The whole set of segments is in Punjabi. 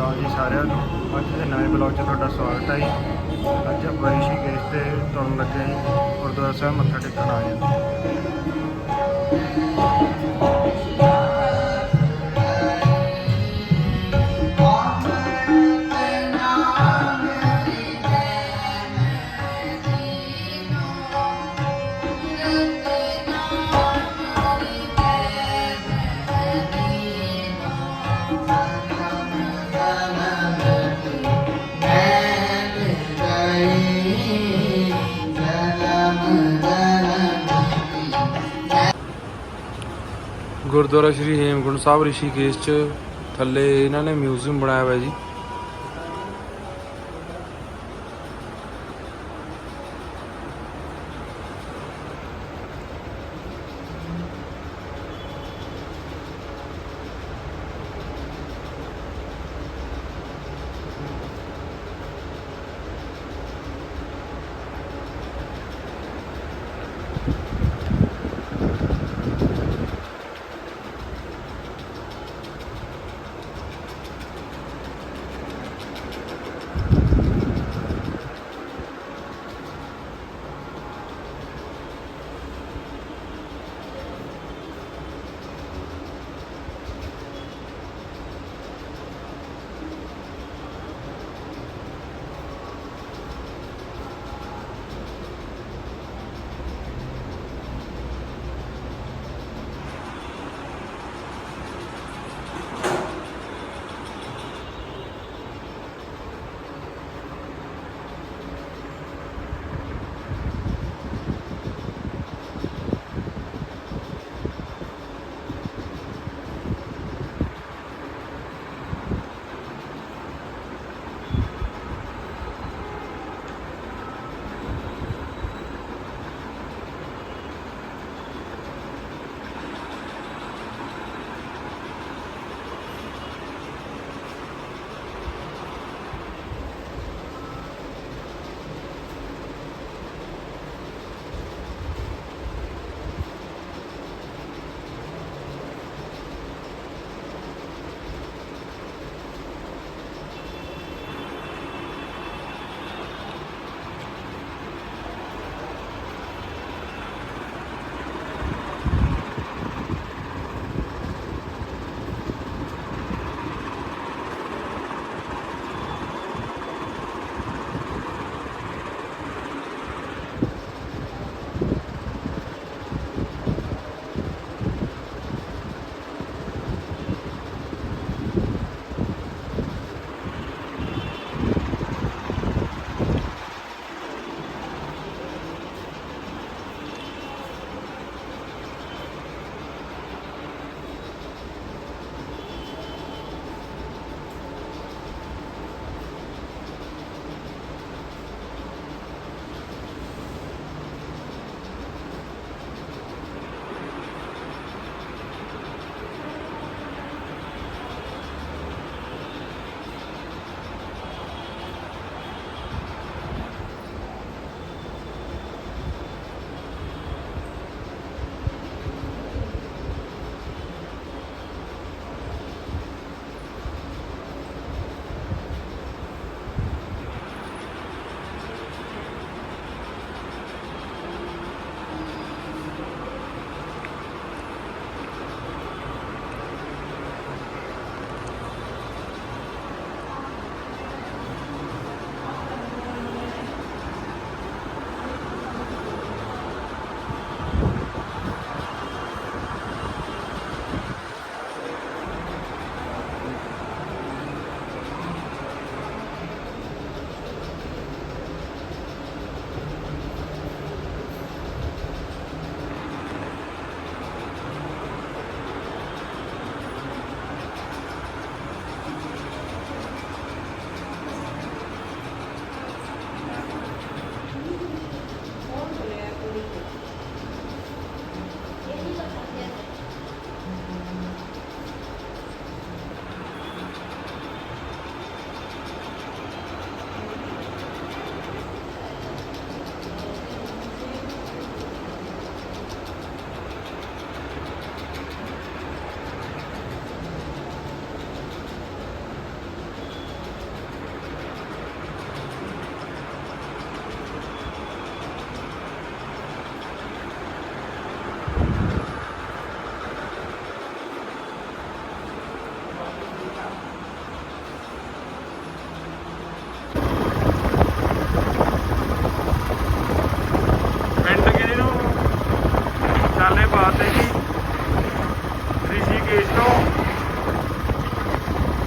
ਅਕਾਲ ਜੀ ਸਾਰਿਆਂ ਨੂੰ। ਅੱਜ ਦੇ ਨਵੇਂ ਬਲੌਗ 'ਚ ਤੁਹਾਡਾ ਸਵਾਗਤ ਹੈ ਜੀ। ਅੱਜ ਆਪਾਂ ਰਿਸ਼ੀਕੇਸ਼ ਤੇ ਤੁਹਾਨੂੰ ਲੱਗੇ ਜੀ, ਗੁਰਦੁਆਰਾ ਸਾਹਿਬ ਮੱਥਾ ਟੇਕਣ ਆਏ ਹਾਂ। ਗੁਰਦੁਆਰਾ ਸ਼੍ਰੀ ਹੇਮਕੁੰਟ ਸਾਹਿਬ ਰਿਸ਼ੀਕੇਸ਼ 'ਚ ਥੱਲੇ ਇਹਨਾਂ ਨੇ ਮਿਊਜ਼ੀਅਮ ਬਣਾਇਆ ਹੋਇਆ ਜੀ।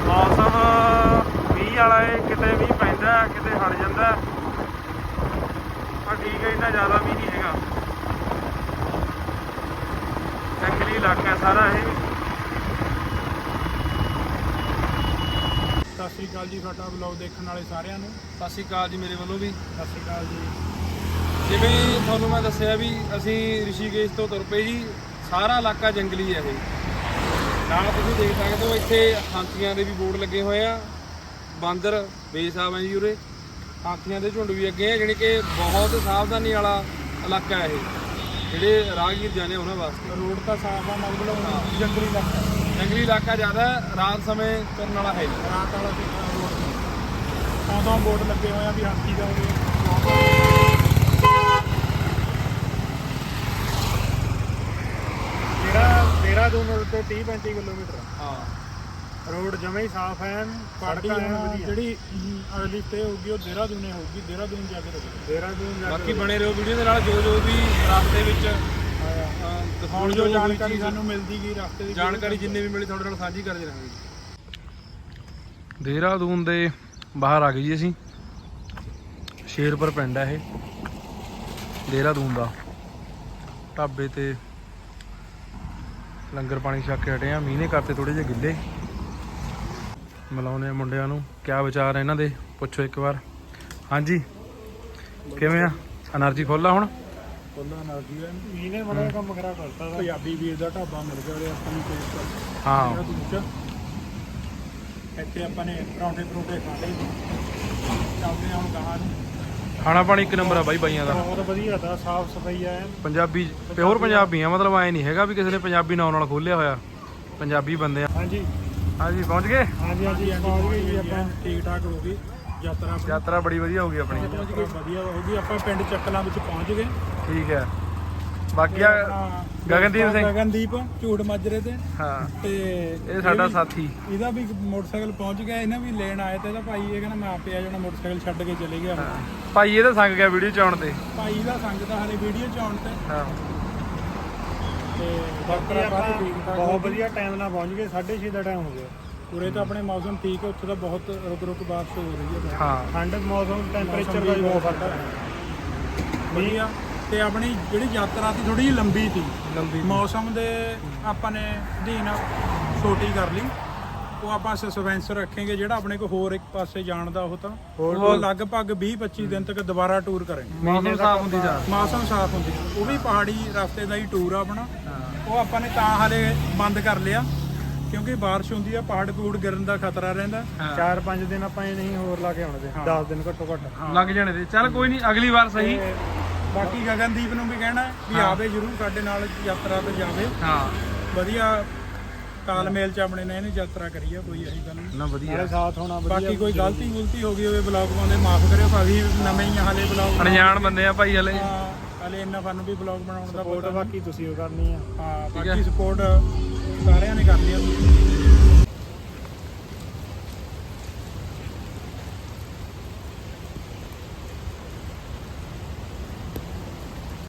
ਮੌਸਮ ਮੀਂਹ ਵਾਲਾ ਏ ਕਿਤੇ ਮੀਂਹ ਪੈਂਦਾ ਕਿਤੇ ਹਟ ਜਾਂਦਾ। ਪਰ ਠੀਕ ਹੈ ਇੰਨਾ ਜ਼ਿਆਦਾ ਵੀ ਨਹੀਂ ਹੈਗਾ। ਜੰਗਲੀ ਇਲਾਕਾ ਸਾਰਾ ਇਹ। ਸਤਿ ਸ਼੍ਰੀ ਅਕਾਲ ਜੀ ਸਾਡਾ ਬਲੌਗ ਦੇਖਣ ਵਾਲੇ ਸਾਰਿਆਂ ਨੂੰ। ਸਤਿ ਸ਼੍ਰੀ ਅਕਾਲ ਜੀ ਮੇਰੇ ਵੱਲੋਂ ਵੀ। ਸਤਿ ਸ਼੍ਰੀ ਅਕਾਲ ਜੀ। ਜਿਵੇਂ ਤੁਹਾਨੂੰ ਮੈਂ ਦੱਸਿਆ ਵੀ ਅਸੀਂ ਰਿਸ਼ੀਕੇਸ਼ ਤੋਂ ਤੁਰ ਪਏ ਜੀ ਸਾਰਾ ਇਲਾਕਾ ਜੰਗਲੀ ਹੈ ਇਹ। ਨਾਲ ਤੁਸੀਂ ਦੇਖ ਸਕਦੇ ਹੋ ਇੱਥੇ ਹਾਥੀਆਂ ਦੇ ਵੀ ਬੋਰਡ ਲੱਗੇ ਹੋਏ ਆ। ਬਾਂਦਰ ਬੇਸਾਬ ਹੈ ਜੀ ਉਰੇ। ਹਾਥੀਆਂ ਦੇ ਝੁੰਡ ਵੀ ਅੱਗੇ ਆ ਜਿਹੜੀ ਕਿ ਬਹੁਤ ਸਾਵਧਾਨੀ ਵਾਲਾ ਇਲਾਕਾ ਹੈ ਇਹ। ਜਿਹੜੇ ਰਾਹਗੀਰ ਆ ਉਹਨਾਂ ਵਾਸਤੇ। ਰੋਡ ਤਾਂ ਸਾਫ਼ ਆ ਮਤਲਬ ਜੰਗਲੀ ਇਲਾਕਾ। ਜੰਗਲੀ ਇਲਾਕਾ ਜ਼ਿਆਦਾ ਰਾਤ ਸਮੇਂ ਤੁਰਨ ਵਾਲਾ ਹੈ। ਰਾਤ ਵਾਲਾ ਰੋਡ। ਆਉਂਦਾ ਬੋਰਡ ਲੱਗੇ ਹੋਏ ਆ ਵੀ ਹਾਥੀ ਦਾ ਹੋਵੇ ਜਿਹੜਾ ਦੇਹਰਾਦੂਨ ਰੋਡ ਤੇ 30 35 ਕਿਲੋਮੀਟਰ ਹਾਂ। ਰੋਡ ਜਮੇ ਹੀ ਸਾਫ਼ ਹੈ ਪੜਕਾ ਹੈ ਵਧੀਆ। ਜਿਹੜੀ ਅਗਲੀ ਤੇ ਹੋਊਗੀ ਉਹ ਦੇਹਰਾਦੂਨੇ ਹੋਊਗੀ ਦੇਹਰਾਦੂਨ ਜਾ ਕੇ ਰੁਕੋ ਦੇਹਰਾਦੂਨ ਜਾ ਬਾਕੀ ਬਣੇ ਰਹੋ ਵੀਡੀਓ ਦੇ ਨਾਲ ਜੋ ਜੋ ਵੀ ਰਸਤੇ ਵਿੱਚ ਅਹ, ਦਿਖਾਉਣ ਹੁਣ ਜੋ ਜਾਣਕਾਰੀ ਸਾਨੂੰ ਮਿਲਦੀ ਗਈ ਰਸਤੇ ਦੀ ਜਾਣਕਾਰੀ ਜਿੰਨੇ ਵੀ ਮਿਲੀ ਤੁਹਾਡੇ ਨਾਲ ਸਾਂਝੀ ਕਰਦੇ ਰਹਾਂਗੇ। ਦੇਹਰਾਦੂਨ ਦੇ ਬਾਹਰ ਆ ਗਏ ਜੀ ਅਸੀਂ। ਸ਼ੇਰਪੁਰ ਪਿੰਡ ਹੈ ਇਹ। ਦੇਹਰਾਦੂਨ ਦਾ। ਢਾਬੇ ਤੇ ਲੰਗਰ ਪਾਣੀ ਛੱਕ ਕੇ ਹਟੇ ਆ ਮੀਂਹ ਨੇ ਕਰਤੇ ਥੋੜੇ ਜਿਹੇ ਗਿੱਲੇ। ਮਿਲਾਉਨੇ ਮੁੰਡਿਆਂ ਨੂੰ ਕਿਆ ਵਿਚਾਰ ਆ ਇਹਨਾਂ ਦੇ? ਪੁੱਛੋ ਇੱਕ ਵਾਰ। ਹਾਂਜੀ ਕਿਵੇਂ ਆ? એનર્ਜੀ ਖੋਲਾ ਹੁਣ? ਖੋਲਾ એનર્ਜੀ ਹੈ ਇਹਨੇ ਬੜਾ ਕੰਮ ਖਰਾਬ ਕਰਤਾ ਪੰਜਾਬੀ ਵੀਰ ਦਾ ਢਾਬਾ ਮਿਲ ਗਿਆ ਉਹਦੇ ਆਪਣੀ ਪੇਜ ਹਾਂ। ਇੱਥੇ ਆਪਾਂ ਨੇ ਪਰੌਂਠੇ ਪਰੌਂਠੇ ਖਾਣੇ ਚਾਹੁੰਦੇ ਹਾਂ ਹੁਣ ਖਾਣਾ ਪਾਣੀ ਇੱਕ ਨੰਬਰ ਆ ਬਾਈ ਬਾਈਆਂ ਦਾ। ਬਹੁਤ ਵਧੀਆ ਤਾਂ ਸਾਫ਼ ਸਫ਼ਾਈ ਆ ਪੰਜਾਬੀ ਪਿਓਰ ਪੰਜਾਬੀ ਆ ਮਤਲਬ ਐ ਨਹੀਂ ਹੈਗਾ ਵੀ ਕਿਸੇ ਨੇ ਪੰਜਾਬੀ ਨਾਂ ਨਾਲ ਖੋਲਿਆ ਹੋਇਆ। ਪੰਜਾਬੀ ਬੰਦੇ ਆ। ਹਾਂਜੀ। ਹਾਂਜੀ ਪਹੁੰਚ ਗਏ? ਹਾਂਜੀ ਹਾਂਜੀ ਪਹੁੰਚ ਗਏ ਜੀ ਆਪਾਂ। ਠੀਕ ਠਾਕ ਹੋ ਗਈ ਯਾਤਰਾ ਯਾਤਰਾ ਬੜੀ ਵਧੀਆ ਹੋ ਗਈ ਆਪਣੀ। ਵਧੀਆ ਹੋ ਗਈ। ਆਪਾਂ ਪਿੰਡ ਚੱਕਲਾਂ ਵਿੱਚ ਪਹੁੰਚ ਗਏ। ਠੀਕ ਹੈ। ਬਾਕੀ ਆ ਗਗਨਦੀਪ ਸਿੰਘ। ਗਗਨਦੀਪ ਝੂੜ ਮਾਜਰੇ ਤੇ। ਹਾਂ। ਤੇ ਇਹ ਸਾਡਾ ਸਾਥੀ। ਇਹਦਾ ਵੀ ਮੋਟਰਸਾਈਕਲ ਪਹੁੰਚ ਗਿਆ ਇਹਨਾਂ ਵੀ ਲੈਣ ਆਏ ਤੇ ਇਹਦਾ ਭਾਈ ਇਹ ਕਹਿੰਦਾ ਮੈਂ ਆਪੇ ਆ ਜਾਣਾ ਮੋਟਰਸਾਈਕਲ ਛੱਡ ਕੇ ਚਲੇ ਗਿਆ। ਭਾਈ ਇਹਦਾ ਸੰਗ ਗਿਆ ਵੀਡੀਓ ਚ ਆਉਣ ਤੇ। ਭਾਈ ਦਾ ਸੰਗ ਦਾ ਹਲੇ ਵੀਡੀਓ ਚ ਆਉਣ ਤੇ। ਹਾਂ। ਤੇ ਬਾਕੀ ਆਪਾਂ ਬਹੁਤ ਵਧੀਆ ਟਾਈਮ ਨਾਲ ਪਹੁੰਚ ਗਏ 6:30 ਦਾ ਟਾਈਮ ਹੋ ਗਿਆ। ਉਰੇ ਤਾਂ ਆਪਣੇ ਮੌਸਮ ਠੀਕ ਹੈ ਉੱਥੇ ਤਾਂ ਬਹੁਤ ਰੁਕ ਰੁਕ ਬਾਰਿਸ਼ ਹੋ ਰਹੀ ਹੈ ਹਾਂ। ਠੰਡ ਮੌਸਮ ਟੈਂਪਰੇਚਰ ਦਾ ਬਹੁਤ ਫ਼ਰਕ ਹੈ ਵਧੀਆ। ਤੇ ਆਪਣੀ ਜਿਹੜੀ ਯਾਤਰਾ ਸੀ ਥੋੜੀ ਜਿਹੀ ਲੰਬੀ ਸੀ। ਲੰਬੀ ਮੌਸਮ ਦੇ ਆਪਾਂ ਨੇ ਅਧੀਨ ਛੋਟੀ ਕਰ ਲਈ। ਉਹ ਆਪਾਂ ਸਸਪੈਂਸ ਰੱਖਾਂਗੇ ਜਿਹੜਾ ਆਪਣੇ ਕੋ ਹੋਰ ਇੱਕ ਪਾਸੇ ਜਾਣ ਦਾ ਉਹ ਤਾਂ। ਉਹ ਲਗਭਗ 20 25 ਦਿਨ ਤੱਕ ਦੁਬਾਰਾ ਟੂਰ ਕਰਾਂਗੇ। ਮੌਸਮ ਸਾਫ਼ ਹੁੰਦੀ ਜਾ ਮੌਸਮ ਸਾਫ਼ ਹੁੰਦੀ ਹੈ। ਉਹ ਵੀ ਪਹਾੜੀ ਰਸਤੇ ਦਾ ਹੀ ਟੂਰ ਆ ਆਪਣਾ। ਉਹ ਆਪਾਂ ਨੇ ਤਾਂ ਹਾਲੇ ਬੰਦ ਕਰ ਲਿਆ। ਕਿਉਂਕਿ ਬਾਰਿਸ਼ ਹੁੰਦੀ ਆ ਪਹਾੜ ਪੂੜ ਗਿਰਨ ਦਾ ਖਤਰਾ ਰਹਿੰਦਾ। 4-5 ਦਿਨ ਆਪਾਂ ਇਹ ਨਹੀਂ ਹੋਰ ਲਾ ਕੇ ਆਉਣਦੇ 10 ਦਿਨ ਘੱਟੋ ਘੱਟ। ਲੱਗ ਜਾਣੇ ਤੇ। ਚੱਲ ਕੋਈ ਨਹੀਂ ਅਗਲੀ ਵਾਰ ਸਹੀ। ਬਾਕੀ ਗਗਨਦੀਪ ਨੂੰ ਵੀ ਕਹਿਣਾ ਵੀ ਆਵੇ ਜਰੂਰ ਸਾਡੇ ਨਾਲ ਯਾਤਰਾ ਤੇ ਜਾਵੇ। ਹਾਂ। ਵਧੀਆ ਤਾਲਮੇਲ ਚ ਆਪਣੇ ਨੇ ਇਹਨੇ ਯਾਤਰਾ ਕਰੀ ਆ ਕੋਈ ਇਹੀ ਗੱਲ ਨਹੀਂ। ਨਾ ਵਧੀਆ। ਸਾਥ ਹੋਣਾ ਬਾਕੀ ਕੋਈ ਗਲਤੀ ਗੁਲਤੀ ਹੋ ਗਈ ਹੋਵੇ ਬਲੌਗ ਪਾਉਂਦੇ ਮਾਫ ਕਰਿਓ ਭਾਵੇਂ ਨਵੇਂ ਹੀ ਹਾਲੇ ਬਲੌਗ ਅਣਜਾਣ ਬੰਦੇ ਆ ਭਾਈ ਹਲੇ। ਹਾਲੇ ਇੰਨਾ ਸਾਨੂੰ ਵੀ ਬਲੌਗ ਬਣਾਉਣ ਦਾ ਸਪੋਰਟ ਬਾਕੀ ਤੁਸੀਂ ਉਹ ਕਰਨੀ ਆ। ਹੈ। ਬਾਕੀ ਸਪੋਰਟ ਸਾਰਿਆਂ ਨੇ ਕਰਨੀ ਆ।